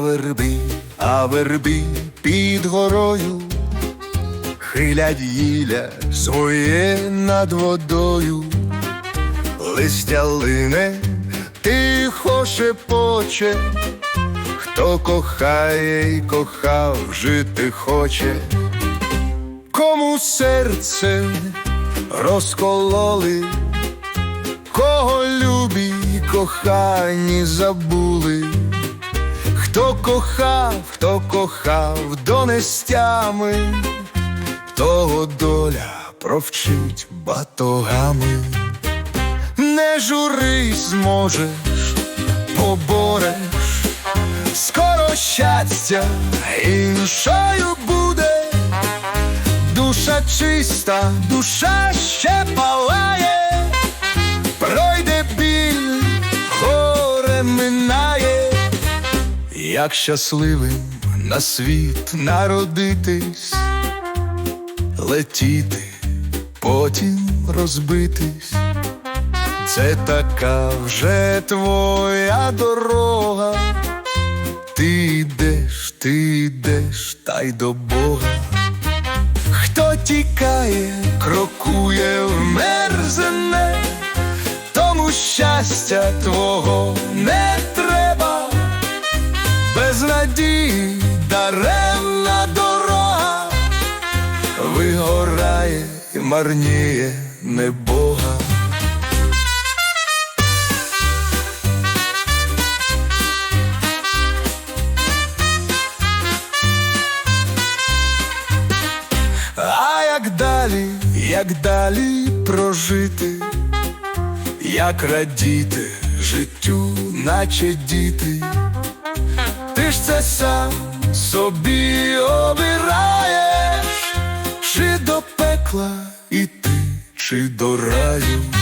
верби, а верби під горою. Хилять гілля своє над водою, листя лине, тихо шепоче, хто кохає й кохав, жити хоче, кому серце розкололи, кого любі кохані забули. Хто кохав, хто кохав донестями, того доля провчить батогами. Не журись зможеш, побореш, скоро щастя іншою буде, душа чиста, душа ще палає, Як щасливим на світ народитись, летіти, потім розбитись, це така вже твоя дорога. Ти йдеш, ти йдеш, та й до Бога. Хто тікає, крокує в мерзене, тому щастя твого не без даремна дорога вигорає і марніє небога. А як далі, як далі прожити, як радіти життю, наче діти. Ти це сам собі обираєш, чи до пекла іти, чи до раю.